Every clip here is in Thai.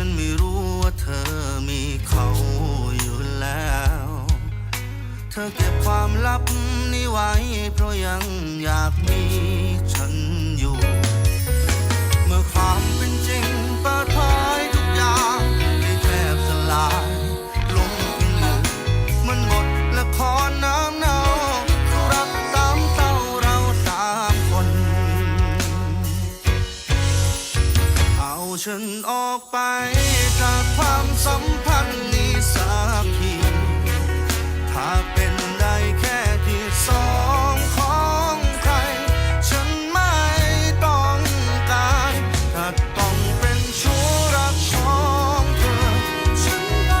ฉันไม่รู้ว่าเธอมีเขาอยู่แล้ว เธอเก็บความลับนี้ไว้เพราะยังอยากมีฉัน ฉันออกไปจากความสัมพันธ์นี้สักทีถ้าเป็นได้แค่ที่สองของใคร ฉันไม่ต้องการถ้าต้องเป็นชู้รักของเธอ ฉันไป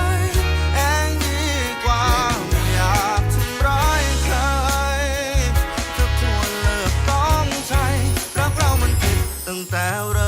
เองดีกว่าไม่อยากทำร้ายใครจะควรเลิกต้องใจรักเรามันผิดตั้งแต่เริ่